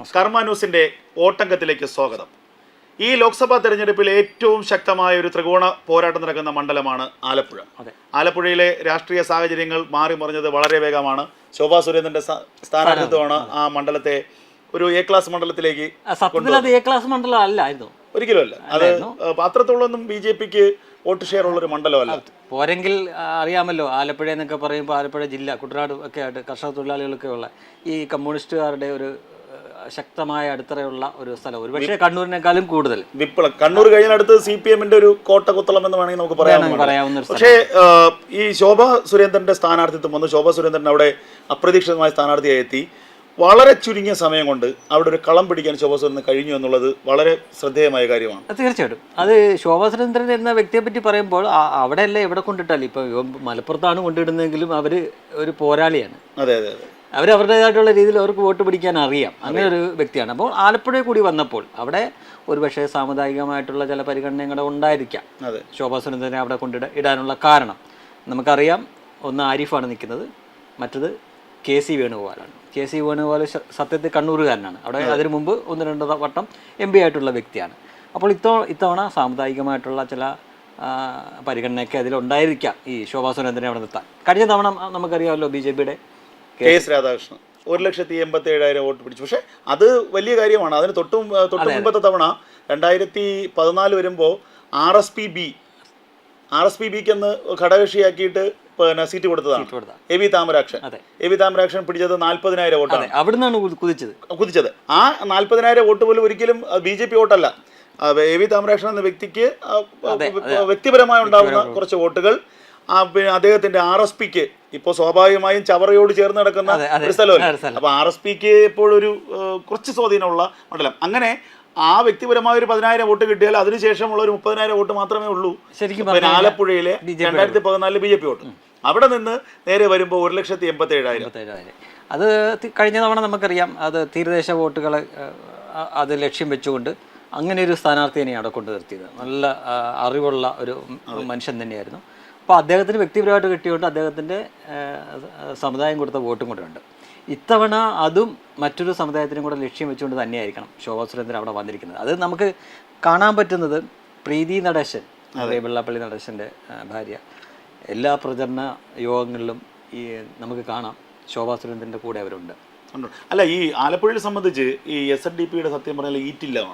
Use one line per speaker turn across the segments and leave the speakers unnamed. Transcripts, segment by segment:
കർമ്മ ന്യൂസിന്റെ ഓട്ടങ്കത്തിലേക്ക് സ്വാഗതം. ഈ ലോക്സഭാ തെരഞ്ഞെടുപ്പിൽ ഏറ്റവും ശക്തമായ ഒരു ത്രികോണ പോരാട്ടം നടക്കുന്ന മണ്ഡലമാണ് ആലപ്പുഴ. ആലപ്പുഴയിലെ രാഷ്ട്രീയ സാഹചര്യങ്ങൾ മാറി മറിഞ്ഞത് വളരെ വേഗമാണ്. ശോഭാ സുരേന്ദ്രന്റെ സ്ഥാ- സ്ഥാനാർത്ഥിത്വമാണ് ആ മണ്ഡലത്തെ ഒരു എ ക്ലാസ് മണ്ഡലത്തിലേക്ക്
ഒരിക്കലും അല്ല അത് എ ക്ലാസ് മണ്ഡലം അല്ലായിരുന്നു.
ഒരിക്കലുമല്ല അത് പാത്രത്തോളൊന്നും ബി ജെ പിക്ക് വോട്ട് ഷെയർ ഉള്ള ഒരു മണ്ഡലമല്ല
പോരെങ്കിൽ അറിയാമല്ലോ ആലപ്പുഴ എന്നൊക്കെ പറയുമ്പോൾ ആലപ്പുഴ ജില്ല കുട്ടനാട് ഒക്കെ ആയിട്ട് കർഷക തൊഴിലാളികളൊക്കെ ഉള്ള ഈ കമ്മ്യൂണിസ്റ്റുകാരുടെ ഒരു ശക്തമായ അടിത്തറയുള്ള ഒരു സ്ഥലം. ഒരുപക്ഷെ കണ്ണൂരിനേക്കാളും കൂടുതൽ.
വിപ്ലവം കണ്ണൂർ കഴിഞ്ഞടുത്ത് സി പി എമ്മിന്റെ ഒരു കോട്ട കുത്തളം എന്ന് വേണമെങ്കിൽ നമുക്ക് പറയാം
പറയാവുന്ന
പക്ഷേ ഈ ശോഭ സുരേന്ദ്രന്റെ സ്ഥാനാർത്ഥിത്വം വന്നു. ശോഭ സുരേന്ദ്രൻ അവിടെ അപ്രതീക്ഷിതമായ സ്ഥാനാർത്ഥിയായി എത്തി. വളരെ ചുരുങ്ങിയ സമയം കൊണ്ട് അവിടെ ഒരു കളം പിടിക്കാൻ ശോഭ സുരേന്ദ്രൻ കഴിഞ്ഞു എന്നുള്ളത് വളരെ ശ്രദ്ധേയമായ കാര്യമാണ്.
തീർച്ചയായിട്ടും. അത് ശോഭാ സുരേന്ദ്രൻ എന്ന വ്യക്തിയെ പറ്റി പറയുമ്പോൾ അവിടെയല്ല എവിടെ കൊണ്ടിട്ടാലും ഇപ്പൊ മലപ്പുറത്താണ് കൊണ്ടിടുന്നതെങ്കിലും അവർ ഒരു പോരാളിയാണ്.
അതെ അതെ അതെ.
അവർ അവരുടേതായിട്ടുള്ള രീതിയിൽ അവർക്ക് വോട്ട് പിടിക്കാൻ അറിയാം. അങ്ങനെ ഒരു വ്യക്തിയാണ്. അപ്പോൾ ആലപ്പുഴയിൽ കൂടി വന്നപ്പോൾ അവിടെ ഒരുപക്ഷെ സാമുദായികമായിട്ടുള്ള ചില പരിഗണനകൾ ഉണ്ടായിരിക്കാം.
അതെ.
ശോഭാ സുരേന്ദ്രനെ അവിടെ കൊണ്ടിട ഇടാനുള്ള കാരണം. നമുക്കറിയാം ഒന്ന് ആരിഫാണ് നിൽക്കുന്നത്. മറ്റത് കെ സി വേണുഗോപാലാണ്. കെ സി വേണുഗോപാൽ സത്യത്തിൽ കണ്ണൂരുകാരനാണ്. അവിടെ അതിനു മുമ്പ് ഒന്ന് രണ്ട് വട്ടം എം പി ആയിട്ടുള്ള വ്യക്തിയാണ്. അപ്പോൾ ഇത്തോ ഇത്തവണ സാമുദായികമായിട്ടുള്ള ചില പരിഗണനയൊക്കെ അതിലുണ്ടായിരിക്കാം ഈ ശോഭാ സുരേന്ദ്രനെ അവിടെ നിർത്താൻ. കഴിഞ്ഞ തവണ നമുക്കറിയാമല്ലോ ബി ജെ പിയുടെ
കെ എസ് രാധാകൃഷ്ണൻ. ഒരു ലക്ഷത്തി എൺപത്തി ഏഴായിരം വോട്ട് പിടിച്ചു. പക്ഷേ അത് വലിയ കാര്യമാണ്. അതിന് തൊട്ടും തൊട്ടു മുമ്പത്തെ തവണ രണ്ടായിരത്തി പതിനാല് വരുമ്പോൾ R S P B R S P ബിക്ക് അന്ന് ഘടകകക്ഷിയാക്കിയിട്ട് പിന്നെ സീറ്റ് കൊടുത്തതാണ്. A V Thamarakshan. A V Thamarakshan പിടിച്ചത് നാൽപ്പതിനായിരം വോട്ടാണ്.
അവിടുന്നാണ് കുതിച്ചത്.
കുതിച്ചത്. ആ നാൽപ്പതിനായിരം വോട്ട് പോലും ഒരിക്കലും ബി ജെ പി വോട്ടല്ല. എ വി താമരാക്ഷൻ എന്ന വ്യക്തിക്ക് വ്യക്തിപരമായി ഉണ്ടാകുന്ന കുറച്ച് വോട്ടുകൾ ആ, പിന്നെ അദ്ദേഹത്തിന്റെ ആർ എസ് പിക്ക് ഇപ്പോൾ സ്വാഭാവികമായും ചവറയോട് ചേർന്ന് നടക്കുന്ന. ഒരു സ്ഥലമല്ലേ?
ഒരു
അപ്പൊ ആർ എസ് പിക്ക് ഇപ്പോഴൊരു കുറച്ച് സ്വാധീനമുള്ള മണ്ഡലം. അങ്ങനെ ആ വ്യക്തിപരമായ ഒരു പതിനായിരം വോട്ട് കിട്ടിയാൽ അതിനുശേഷമുള്ള ഒരു മുപ്പതിനായിരം വോട്ട് മാത്രമേ ഉള്ളൂ.
ശരിക്കും
ആലപ്പുഴയിലെ രണ്ടായിരത്തി പതിനാലിൽ ബി ജെ പി വോട്ട്. അവിടെ നിന്ന് നേരെ വരുമ്പോൾ ഒരു ലക്ഷത്തി എൺപത്തി ഏഴായിരം
അത് കഴിഞ്ഞ തവണ നമുക്കറിയാം അത് തീരദേശ വോട്ടുകൾ അത് ലക്ഷ്യം വെച്ചുകൊണ്ട് അങ്ങനെ ഒരു സ്ഥാനാർത്ഥിയെ അവിടെ കൊണ്ടു നിർത്തിയത് നല്ല അറിവുള്ള ഒരു മനുഷ്യൻ തന്നെയായിരുന്നു. അപ്പോൾ അദ്ദേഹത്തിന് വ്യക്തിപരമായിട്ട് കിട്ടിയോണ്ട് അദ്ദേഹത്തിന്റെ സമുദായം കൊടുത്ത വോട്ടും കൂടെ ഉണ്ട്. ഇത്തവണ അതും മറ്റൊരു സമുദായത്തിനും കൂടെ ലക്ഷ്യം വെച്ചുകൊണ്ട് തന്നെയായിരിക്കണം ശോഭാ സുരേന്ദ്രൻ അവിടെ വന്നിരിക്കുന്നത്. അത് നമുക്ക് കാണാൻ പറ്റുന്നത് പ്രീതി നടേശൻ വെള്ളാപ്പള്ളി നടേശന്റെ ഭാര്യ. എല്ലാ പ്രചരണ യോഗങ്ങളിലും ഈ നമുക്ക് കാണാം ശോഭാ സുരേന്ദ്രന്റെ കൂടെ അവരുണ്ട്.
അല്ല ഈ ആലപ്പുഴയെ സംബന്ധിച്ച് ഈ എസ് എൻ ഡി പിയുടെ സത്യം പറഞ്ഞാൽ ഈറ്റില്ല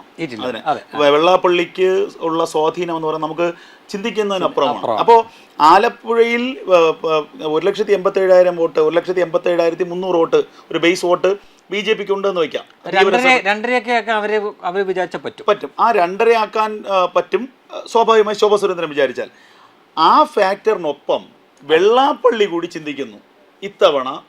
അതിന് വെള്ളാപ്പള്ളിക്ക് ഉള്ള സ്വാധീനം എന്ന് പറയുന്നത് നമുക്ക് ചിന്തിക്കുന്നതിനപ്പുറമാണ് അപ്പോൾ ആലപ്പുഴയിൽ ഒരു ലക്ഷത്തി എൺപത്തി ഏഴായിരം വോട്ട് ഒരു ലക്ഷത്തി എൺപത്തി ഏഴായിരത്തി മുന്നൂറ് വോട്ട് ഒരു ബേസ് വോട്ട് ബി ജെ പിക്ക് ഉണ്ടെന്ന് വെക്കാം
രണ്ടര രണ്ടരയൊക്കെ ആക്കാൻ അവർ അവർ വിചാരിച്ച പറ്റും.
പറ്റും. ആ രണ്ടരയാക്കാൻ പറ്റും. സ്വാഭാവികമായി ശോഭ സുരേന്ദ്രൻ വിചാരിച്ചാൽ. ആ ഫാക്ടറിനൊപ്പം വെള്ളാപ്പള്ളി കൂടി ചിന്തിക്കുന്നു. ഇത്തവണ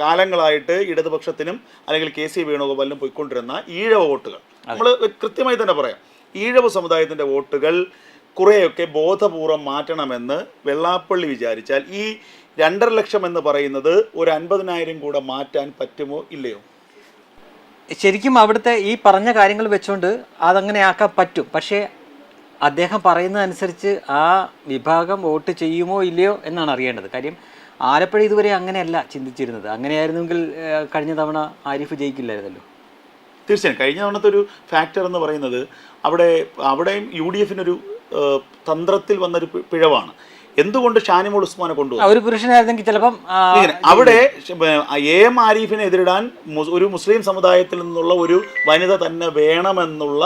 കാലങ്ങളായിട്ട് ഇടതുപക്ഷത്തിനും അല്ലെങ്കിൽ കെ സി വേണുഗോപാലിനും പോയിക്കൊണ്ടിരുന്ന ഈഴവ വോട്ടുകൾ. നമ്മൾ കൃത്യമായി തന്നെ പറയാം. ഈഴവ സമുദായത്തിന്റെ വോട്ടുകൾ കുറേയൊക്കെ ബോധപൂർവം മാറ്റണമെന്ന് വെള്ളാപ്പള്ളി വിചാരിച്ചാൽ ഈ രണ്ടര ലക്ഷം എന്ന് പറയുന്നത് ഒരു അൻപതിനായിരം കൂടെ മാറ്റാൻ പറ്റുമോ ഇല്ലയോ?
ശരിക്കും അവിടുത്തെ ഈ പറഞ്ഞ കാര്യങ്ങൾ വെച്ചുകൊണ്ട് അതങ്ങനെ ആക്കാൻ പറ്റും. പക്ഷേ അദ്ദേഹം പറയുന്നതനുസരിച്ച് ആ വിഭാഗം വോട്ട് ചെയ്യുമോ ഇല്ലയോ എന്നാണ് അറിയേണ്ടത്. കാര്യം ആലപ്പുഴ ഇതുവരെ അങ്ങനെയല്ല ചിന്തിച്ചിരുന്നത്. അങ്ങനെയായിരുന്നെങ്കിൽ കഴിഞ്ഞ തവണ ആരിഫ് ജയിക്കില്ലായിരുന്നല്ലോ.
തീർച്ചയായും. കഴിഞ്ഞ തവണത്തെ ഒരു ഫാക്ടർ എന്ന് പറയുന്നത് അവിടെ അവിടെയും യു ഡി എഫിനൊരു തന്ത്രത്തിൽ വന്നൊരു പിഴവാണ്. എന്തുകൊണ്ട് ഷാനിമോൾ ഉസ്മാനെ
കൊണ്ടുപോകും
കൊണ്ടുവന്നു
ഒരു പുരുഷനായിരുന്നെങ്കിൽ ചിലപ്പം
അവിടെ എ എം ആരിഫിനെ എതിരിടാൻ ഒരു മുസ്ലിം സമുദായത്തിൽ നിന്നുള്ള ഒരു വനിത തന്നെ വേണമെന്നുള്ള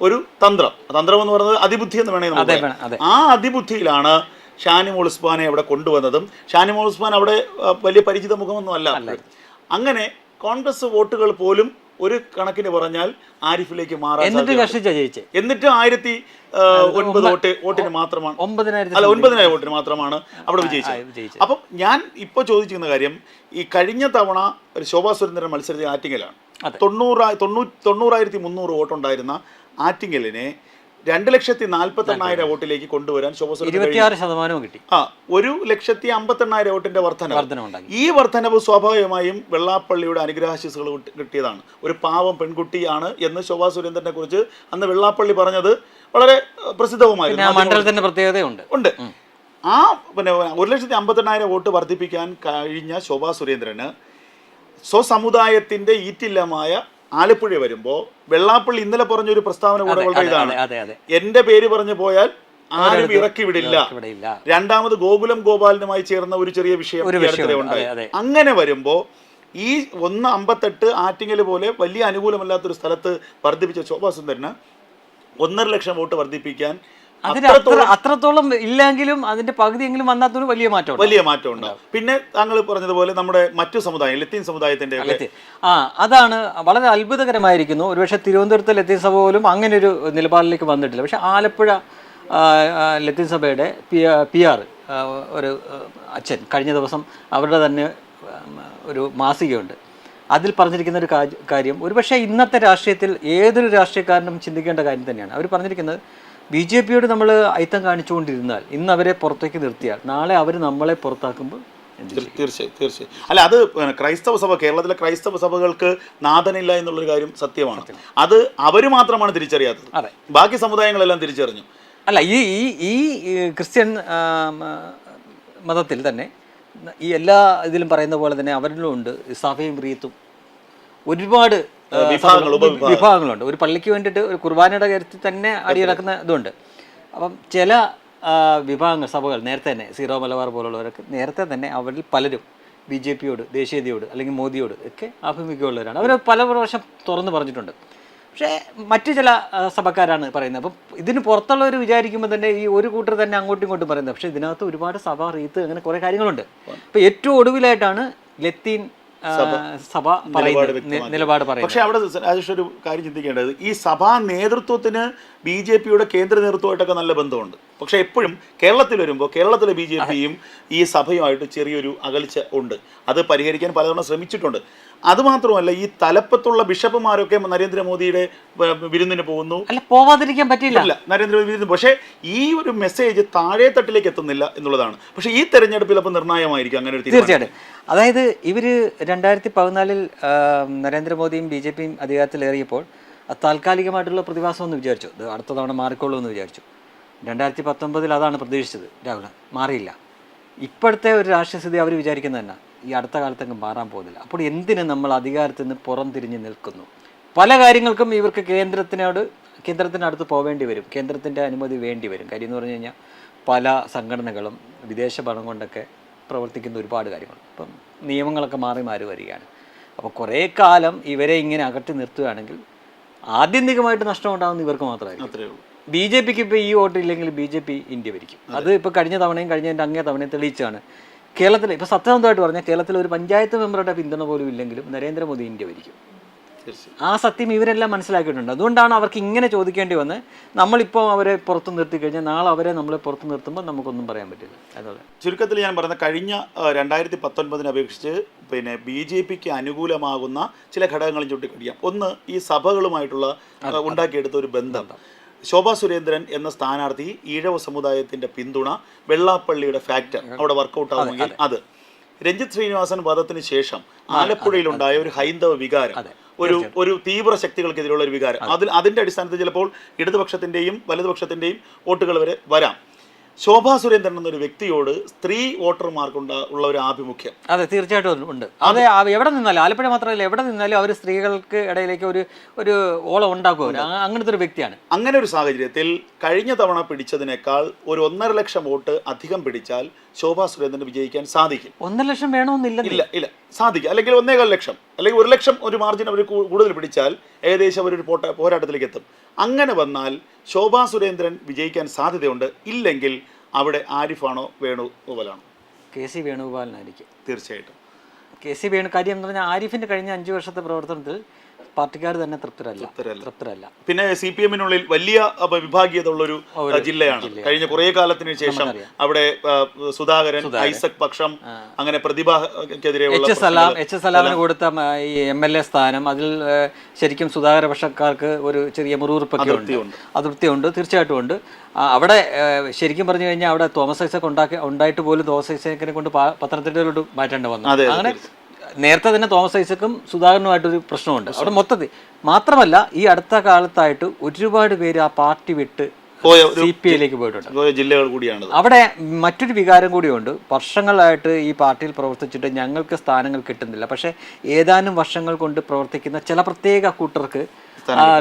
ഒരു തന്ത്രം. തന്ത്രം എന്ന് പറയുന്നത് അതിബുദ്ധി എന്ന് വേണമെങ്കിൽ ആ അതിബുദ്ധിയിലാണ് ഷാനിമോൾ ഉസ്മാനെ അവിടെ കൊണ്ടുവന്നതും ഷാനിമോൾ ഉസ്മാൻ അവിടെ വലിയ പരിചിത മുഖമൊന്നും അല്ല. അങ്ങനെ കോൺഗ്രസ് വോട്ടുകൾ പോലും ഒരു കണക്കിന് പറഞ്ഞാൽ ആരിഫിലേക്ക് മാറാൻ
എന്നിട്ട്
സാധ്യതയുണ്ട്.
കഷ്ടിച്ച ജയിച്ചേ?
എന്നിട്ട് ആയിരത്തി ഒൻപത് വോട്ട് വോട്ടിന് മാത്രമാണ്.
ഒമ്പതിനായിരത്തി
അല്ല ഒൻപതിനായിരം വോട്ടിന് മാത്രമാണ് അവിടെ വിജയിച്ചത്.
ജയിച്ചത്
അപ്പം ഞാൻ ഇപ്പോൾ ചോദിച്ചിരുന്ന കാര്യം ഈ കഴിഞ്ഞ തവണ ഒരു ശോഭാ സുരേന്ദ്രൻ മത്സരത്തിൽ ആറ്റിങ്ങലാണ്. തൊണ്ണൂറായി തൊണ്ണൂറ്റി തൊണ്ണൂറായിരത്തി മുന്നൂറ് വോട്ടുണ്ടായിരുന്ന ആറ്റിങ്ങലിനെ രണ്ട് ലക്ഷത്തി നാൽപ്പത്തി എണ്ണായിരം വോട്ടിലേക്ക് കൊണ്ടുവരാൻ ശോഭാ സുരേന്ദ്രൻ
ഇരുപത്തിയാറ് ശതമാനവും കിട്ടി.
ആ ഒരു ലക്ഷത്തി അമ്പത്തി എണ്ണായിരം വോട്ടിന്റെ വർധന ഈ വർധനവ് സ്വാഭാവികമായും വെള്ളാപ്പള്ളിയുടെ അനുഗ്രഹ ശിസുകൾ കിട്ടിയതാണ്. ഒരു പാവം പെൺകുട്ടിയാണ് എന്ന് ശോഭാ സുരേന്ദ്രനെ കുറിച്ച് അന്ന് വെള്ളാപ്പള്ളി പറഞ്ഞത് വളരെ പ്രസിദ്ധവുമായിരുന്നു.
മണ്ഡലത്തിന്റെ പ്രത്യേകതയുണ്ട്.
ഉണ്ട്. ആ പിന്നെ ഒരു ലക്ഷത്തി അമ്പത്തെണ്ണായിരം വോട്ട് വർദ്ധിപ്പിക്കാൻ കഴിഞ്ഞ ശോഭാ സുരേന്ദ്രന് സ്വസമുദായത്തിന്റെ ഈറ്റില്ലമായ ആലപ്പുഴ വരുമ്പോ വെള്ളാപ്പള്ളി ഇന്നലെ പറഞ്ഞൊരു പ്രസ്താവന കൂടെ വളരെ ഇതാണ്. എന്റെ പേര് പറഞ്ഞു പോയാൽ ആരും ഇറക്കി വിടില്ല രണ്ടാമത് ഗോകുലം ഗോപാലനുമായി ചേർന്ന ഒരു ചെറിയ വിഷയം ഉണ്ടായി. അങ്ങനെ വരുമ്പോ ഈ ഒന്ന് അമ്പത്തെട്ട് ആറ്റിങ്ങൽ പോലെ വലിയ അനുകൂലമല്ലാത്തൊരു സ്ഥലത്ത് വർദ്ധിപ്പിച്ച ശോഭാ സുന്ദരന് ഒന്നര ലക്ഷം വോട്ട് വർദ്ധിപ്പിക്കാൻ അത്രത്തോളം
ഇല്ലെങ്കിലും അതിന്റെ പകുതിയെങ്കിലും വന്നാത്തൊരു വലിയ മാറ്റം
വലിയ മാറ്റം ഉണ്ടാവും പിന്നെ താങ്കൾ പറഞ്ഞതുപോലെ നമ്മുടെ മറ്റു സമുദായം ലത്തീൻ സമുദായത്തിന്റെ
ആ അതാണ് വളരെ അത്ഭുതകരമായിരിക്കുന്നു. ഒരുപക്ഷെ തിരുവനന്തപുരത്തെ ലത്തീൻ സഭ പോലും അങ്ങനെ ഒരു നിലപാടിലേക്ക് വന്നിട്ടില്ല. പക്ഷെ ആലപ്പുഴ ലത്തീൻ സഭയുടെ പി ആർ ഒരു അച്ഛൻ കഴിഞ്ഞ ദിവസം അവരുടെ തന്നെ ഒരു മാസികയുണ്ട്. അതിൽ പറഞ്ഞിരിക്കുന്ന ഒരു കാര്യം ഒരുപക്ഷെ ഇന്നത്തെ രാഷ്ട്രീയത്തിൽ ഏതൊരു രാഷ്ട്രീയക്കാരനും ചിന്തിക്കേണ്ട കാര്യം തന്നെയാണ്. അവർ പറഞ്ഞിരിക്കുന്നത് ബി ജെ പിയോട് നമ്മൾ അയിത്തം കാണിച്ചുകൊണ്ടിരുന്നാൽ ഇന്ന് അവരെ പുറത്തേക്ക് നിർത്തിയാൽ നാളെ അവർ നമ്മളെ പുറത്താക്കുമ്പോൾ?
തീർച്ചയായും തീർച്ചയായും. അല്ല അത് ക്രൈസ്തവ സഭ കേരളത്തിലെ ക്രൈസ്തവ സഭകൾക്ക് നാഥനില്ല എന്നുള്ളൊരു കാര്യം സത്യമാണ്. അത് അവർ മാത്രമാണ് തിരിച്ചറിയാത്തത്.
അതെ.
ബാക്കി സമുദായങ്ങളെല്ലാം തിരിച്ചറിഞ്ഞു.
അല്ല ഈ ഈ ഈ ക്രിസ്ത്യൻ മതത്തിൽ തന്നെ ഈ എല്ലാ ഇതിലും പറയുന്ന പോലെ തന്നെ അവരിലും ഉണ്ട് സഭയും റീത്തും ഒരുപാട്
വിഭാഗങ്ങൾ,
വിഭാഗങ്ങളുണ്ട്. ഒരു പള്ളിക്ക് വേണ്ടിയിട്ട് ഒരു കുർബാനയുടെ കാര്യത്തിൽ തന്നെ അടിയിറക്കുന്ന ഇതുണ്ട്. അപ്പം ചില വിഭാഗങ്ങൾ സഭകൾ നേരത്തെ തന്നെ സീറോ മലബാർ പോലുള്ളവരൊക്കെ നേരത്തെ തന്നെ അവരിൽ പലരും ബി ജെ പിയോട് ദേശീയതയോട് അല്ലെങ്കിൽ മോദിയോട് ഒക്കെ ആഭിമുഖ്യമുള്ളവരാണ്. അവർ പല പ്രാവശ്യം തുറന്നു പറഞ്ഞിട്ടുണ്ട്. പക്ഷേ മറ്റു ചില സഭക്കാരാണ് പറയുന്നത്. അപ്പം ഇതിന് പുറത്തുള്ളവർ വിചാരിക്കുമ്പോൾ തന്നെ ഈ ഒരു കൂട്ടർ തന്നെ അങ്ങോട്ടും ഇങ്ങോട്ടും പറയുന്നത്. പക്ഷേ ഇതിനകത്ത് ഒരുപാട് സഭ റീത്ത് അങ്ങനെ കുറേ കാര്യങ്ങളുണ്ട്. അപ്പോൾ ഏറ്റവും ഒടുവിലായിട്ടാണ് ലത്തീൻ സഭ നിലപാട് പറയും
പക്ഷെ അവിടെ രാജേഷ് ഒരു കാര്യം ചിന്തിക്കേണ്ടത് ഈ സഭാ നേതൃത്വത്തിന് ബി ജെ പിയുടെ കേന്ദ്ര നേതൃത്വമായിട്ടൊക്കെ നല്ല ബന്ധമുണ്ട്. പക്ഷേ എപ്പോഴും കേരളത്തിൽ വരുമ്പോൾ കേരളത്തിലെ ബി ജെ പിയും ഈ സഭയുമായിട്ട് ചെറിയൊരു അകൽച്ച ഉണ്ട്. അത് പരിഹരിക്കാൻ പലതവണ ശ്രമിച്ചിട്ടുണ്ട്. അതുമാത്രമല്ല ഈ തലപ്പത്തുള്ള ബിഷപ്പുമാരൊക്കെ നരേന്ദ്രമോദിയുടെ വിരുന്നിന് പോകുന്നു.
അല്ല പോവാതിരിക്കാൻ പറ്റില്ല
നരേന്ദ്രമോദി വിരുന്ന് പക്ഷേ ഈ ഒരു മെസ്സേജ് താഴെ തട്ടിലേക്ക് എത്തുന്നില്ല എന്നുള്ളതാണ്. പക്ഷേ ഈ തെരഞ്ഞെടുപ്പിൽ അപ്പോൾ നിർണായകമായിരിക്കും അങ്ങനെ ഒരു
തീർച്ചയായിട്ടും. അതായത് ഇവർ രണ്ടായിരത്തി പതിനാലിൽ നരേന്ദ്രമോദിയും ബി ജെ പിയും അധികാരത്തിലേറിയപ്പോൾ താൽക്കാലികമായിട്ടുള്ള പ്രതിഭാസം എന്ന് വിചാരിച്ചു. അടുത്ത തവണ മാറിക്കോളൂ എന്ന് വിചാരിച്ചു. രണ്ടായിരത്തി പത്തൊമ്പതിൽ അതാണ് പ്രതീക്ഷിച്ചത്. രാഹുൽ മാറിയില്ല. ഇപ്പോഴത്തെ ഒരു രാഷ്ട്രീയ സ്ഥിതി അവർ വിചാരിക്കുന്നത് തന്നെ. ഈ അടുത്ത കാലത്തങ്ങ് മാറാൻ പോകുന്നില്ല. അപ്പോൾ എന്തിന് നമ്മൾ അധികാരത്തിൽ നിന്ന് പുറം തിരിഞ്ഞ് നിൽക്കുന്നു? പല കാര്യങ്ങൾക്കും ഇവർക്ക് കേന്ദ്രത്തിനോട് കേന്ദ്രത്തിനടുത്ത് പോവേണ്ടി വരും. കേന്ദ്രത്തിന്റെ അനുമതി വേണ്ടി വരും. കാര്യം എന്ന് പറഞ്ഞു കഴിഞ്ഞാൽ പല സംഘടനകളും വിദേശ പണം കൊണ്ടൊക്കെ പ്രവർത്തിക്കുന്ന ഒരുപാട് കാര്യങ്ങൾ. ഇപ്പം നിയമങ്ങളൊക്കെ മാറി മാറി വരികയാണ്. അപ്പോൾ കുറേ കാലം ഇവരെ ഇങ്ങനെ അകറ്റി നിർത്തുകയാണെങ്കിൽ ആത്യന്തികമായിട്ട് നഷ്ടം ഉണ്ടാകുന്ന ഇവർക്ക് മാത്രമായിരിക്കും. ബി ജെ പിക്ക് ഇപ്പോൾ ഈ വോട്ട് ഇല്ലെങ്കിൽ ബി ജെ പി ഇന്ത്യ ഭരിക്കും. അത് ഇപ്പോൾ കഴിഞ്ഞ തവണയും കഴിഞ്ഞതിന്റെ അങ്ങേ തവണയും തെളിയിച്ചാണ് കേരളത്തിൽ ഇപ്പോൾ സത്യസന്ധമായിട്ട് പറഞ്ഞാൽ കേരളത്തിൽ ഒരു പഞ്ചായത്ത് മെമ്പറുടെ പിന്തുണ പോലും ഇല്ലെങ്കിലും നരേന്ദ്രമോദി ഇന്ത്യ ഭരിക്കും. ആ സത്യം ഇവരെല്ലാം മനസ്സിലാക്കിയിട്ടുണ്ട്. അതുകൊണ്ടാണ് അവർക്ക് ഇങ്ങനെ ചോദിക്കേണ്ടി വന്ന് നമ്മളിപ്പോൾ അവരെ പുറത്തു നിർത്തി കഴിഞ്ഞാൽ നാളെ അവരെ നമ്മളെ പുറത്തു നിർത്തുമ്പോൾ നമുക്കൊന്നും പറയാൻ പറ്റില്ല. അതുപോലെ
ചുരുക്കത്തിൽ ഞാൻ പറയുന്ന കഴിഞ്ഞ രണ്ടായിരത്തി പത്തൊൻപതിനെ അപേക്ഷിച്ച് പിന്നെ ബി ജെ പിക്ക് അനുകൂലമാകുന്ന ചില ഘടകങ്ങളും ചൂണ്ടിക്കാണിക്കാം ഒന്ന് ഈ സഭകളുമായിട്ടുള്ള ഉണ്ടാക്കിയെടുത്ത ഒരു ബന്ധം. ശോഭാ സുരേന്ദ്രൻ എന്ന സ്ഥാനാർത്ഥി ഈഴവ സമുദായത്തിന്റെ പിന്തുണ വെള്ളാപ്പള്ളിയുടെ ഫാക്ടർ അവിടെ വർക്കൗട്ട് ആവുമെങ്കിൽ അത്. രഞ്ജിത് ശ്രീനിവാസൻ വധത്തിന് ശേഷം ആലപ്പുഴയിലുണ്ടായ ഒരു ഹൈന്ദവ വികാരം ഒരു ഒരു തീവ്ര ശക്തികൾക്കെതിരെയുള്ള ഒരു വികാരം. അതിൽ അതിന്റെ അടിസ്ഥാനത്തിൽ ചിലപ്പോൾ ഇടതുപക്ഷത്തിന്റെയും വലതുപക്ഷത്തിന്റെയും വോട്ടുകൾ വരെ വരാം. ശോഭാ സുരേന്ദ്രൻ എന്നൊരു വ്യക്തിയോട് സ്ത്രീ വോട്ടർമാർക്കുണ്ട് ഉള്ള ഒരു ആഭിമുഖ്യം.
അതെ തീർച്ചയായിട്ടും ഉണ്ട് അതെ എവിടെ നിന്നാലും ആലപ്പുഴ മാത്രമല്ല എവിടെ നിന്നാലും അവർ സ്ത്രീകൾക്ക് ഇടയിലേക്ക് ഒരു ഒരു ഓളം ഉണ്ടാക്കുക അങ്ങനത്തെ ഒരു വ്യക്തിയാണ്.
അങ്ങനെ ഒരു സാഹചര്യത്തിൽ കഴിഞ്ഞ തവണ പിടിച്ചതിനേക്കാൾ ഒരു ഒന്നര ലക്ഷം വോട്ട് അധികം പിടിച്ചാൽ ശോഭാ സുരേന്ദ്രന് വിജയിക്കാൻ സാധിക്കും.
ഒന്നര ലക്ഷം വേണമെന്നില്ല
ഇല്ല ഇല്ല. സാധിക്കും. അല്ലെങ്കിൽ ഒന്നേകാൽ ലക്ഷം. അല്ലെങ്കിൽ ഒരു ലക്ഷം ഒരു മാർജിൻ അവർ കൂടുതൽ പിടിച്ചാൽ ഏകദേശം അവരൊരു പോട്ട പോരാട്ടത്തിലേക്ക് എത്തും അങ്ങനെ വന്നാൽ ശോഭാ സുരേന്ദ്രൻ വിജയിക്കാൻ സാധ്യതയുണ്ട്. ഇല്ലെങ്കിൽ അവിടെ ആരിഫാണോ വേണുഗോപാലാണോ.
K C വേണുഗോപാലിനായിരിക്കും.
തീർച്ചയായിട്ടും.
കെ സി വേണു കാര്യം എന്ന് പറഞ്ഞാൽ ആരിഫിന്റെ കഴിഞ്ഞ അഞ്ച് വർഷത്തെ പ്രവർത്തനത്തിൽ പാർട്ടിക്കാർ തന്നെ തൃപ്തരല്ല.
തൃപ്തരല്ല. പിന്നെ സി പി എമ്മിനുള്ളിൽ വലിയ വിഭാഗീയത ഉള്ളൊരു ജില്ലയാണ്. കഴിഞ്ഞ കുറേ കാലത്തിന് ശേഷം അവിടെ സുധാകരൻ ഐസക് പക്ഷം അങ്ങനെ പ്രതിഭക്കെതിരെയുള്ള
സലാം എച്ച് സലാമിന് കൊടുത്ത ഈ എം എൽ എ സ്ഥാനം അതിൽ ശരിക്കും സുധാകര പക്ഷക്കാർക്ക് ഒരു ചെറിയ മുറിവുറുപ്പൊക്കെ ഉണ്ട്.
അതൃപ്തിയുണ്ട്.
തീർച്ചയായിട്ടും ഉണ്ട്. അവിടെ ശരിക്കും പറഞ്ഞു കഴിഞ്ഞാൽ അവിടെ തോമസ് ഐസക് ഉണ്ടാക്കി ഉണ്ടായിട്ട് പോലും തോമസ് ഐസക്കിനെ കൊണ്ട് പത്തനംതിട്ടയിലോട്ട് മാറ്റേണ്ടി വന്നു. അങ്ങനെ നേരത്തെ തന്നെ തോമസ് ഐസക്കും സുധാകരനുമായിട്ടൊരു പ്രശ്നമുണ്ട്. അവിടെ മൊത്തത്തിൽ മാത്രമല്ല ഈ അടുത്ത കാലത്തായിട്ട് ഒരുപാട് പേര് ആ പാർട്ടി വിട്ട് സി പി ഐയിലേക്ക് പോയിട്ടുണ്ട്.
പോയ ജില്ലകൾ കൂടിയാണ്
അവിടെ മറ്റൊരു വികാരം കൂടിയുണ്ട്. വർഷങ്ങളായിട്ട് ഈ പാർട്ടിയിൽ പ്രവർത്തിച്ചിട്ട് ഞങ്ങൾക്ക് സ്ഥാനങ്ങൾ കിട്ടുന്നില്ല. പക്ഷേ ഏതാനും വർഷങ്ങൾ കൊണ്ട് പ്രവർത്തിക്കുന്ന ചില പ്രത്യേക കൂട്ടർക്ക്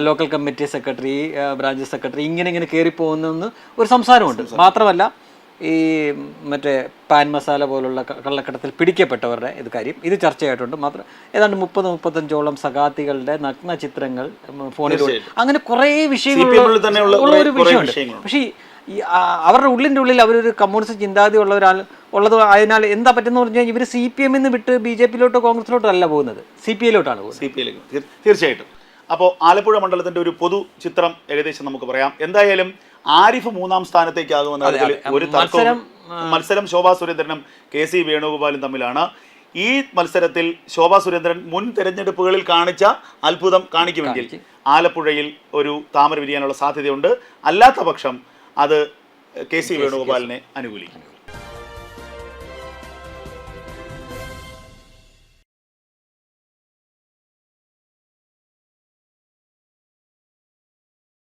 local committee secretary branch secretary ഇങ്ങനെ ഇങ്ങനെ കയറി പോകുന്നെന്ന് ഒരു സംസാരമുണ്ട്. മാത്രമല്ല ഈ മറ്റേ പാൻ മസാല പോലുള്ള കള്ളക്കടത്തിൽ പിടിക്കപ്പെട്ടവരുടെ ഇത് കാര്യം. ഇത് ചർച്ചയായിട്ടുണ്ട്. മാത്രം ഏതാണ്ട് മുപ്പത് മുപ്പത്തഞ്ചോളം സഖാത്തികളുടെ നഗ്ന ചിത്രങ്ങൾ ഫോണിൽ ഫോണിലൂടെ. അങ്ങനെ കുറേ വിഷയങ്ങൾ ഉള്ള ഒരു വിഷയമുണ്ട്. പക്ഷേ ഈ- ഈ അവരുടെ ഉള്ളിന്റെ ഉള്ളിൽ അവരൊരു കമ്മ്യൂണിസ്റ്റ് ചിന്താഗതി ഉള്ള ഒരാൾ ഉള്ളത് അതിനാൽ എന്താ പറ്റുന്ന പറഞ്ഞു കഴിഞ്ഞാൽ ഇവർ സി പി എമ്മിൽ നിന്ന് വിട്ട് ബി ജെ പിയിലോട്ടോ കോൺഗ്രസിലോട്ടോ അല്ല പോകുന്നത്. സി പി ഐയിലോട്ടാണ് പോകുന്നത്.
സി പി ഐയിലേക്ക്. തീർച്ചയായിട്ടും. അപ്പോൾ ആലപ്പുഴ മണ്ഡലത്തിന്റെ ഒരു പൊതു ചിത്രം ഏകദേശം നമുക്ക് പറയാം. എന്തായാലും ആരിഫ് മൂന്നാം സ്ഥാനത്തേക്കാകുമെന്ന കാര്യത്തിൽ ഒരു തർക്കവും മത്സരം ശോഭാ സുരേന്ദ്രനും കെ സി വേണുഗോപാലും തമ്മിലാണ്. ഈ മത്സരത്തിൽ ശോഭാ സുരേന്ദ്രൻ മുൻ തെരഞ്ഞെടുപ്പുകളിൽ കാണിച്ച അത്ഭുതം കാണിക്കുമെങ്കിൽ ആലപ്പുഴയിൽ ഒരു താമര വിരിയാനുള്ള സാധ്യതയുണ്ട്. അല്ലാത്ത പക്ഷം അത് കെ സി വേണുഗോപാലിനെ അനുകൂലിക്കും.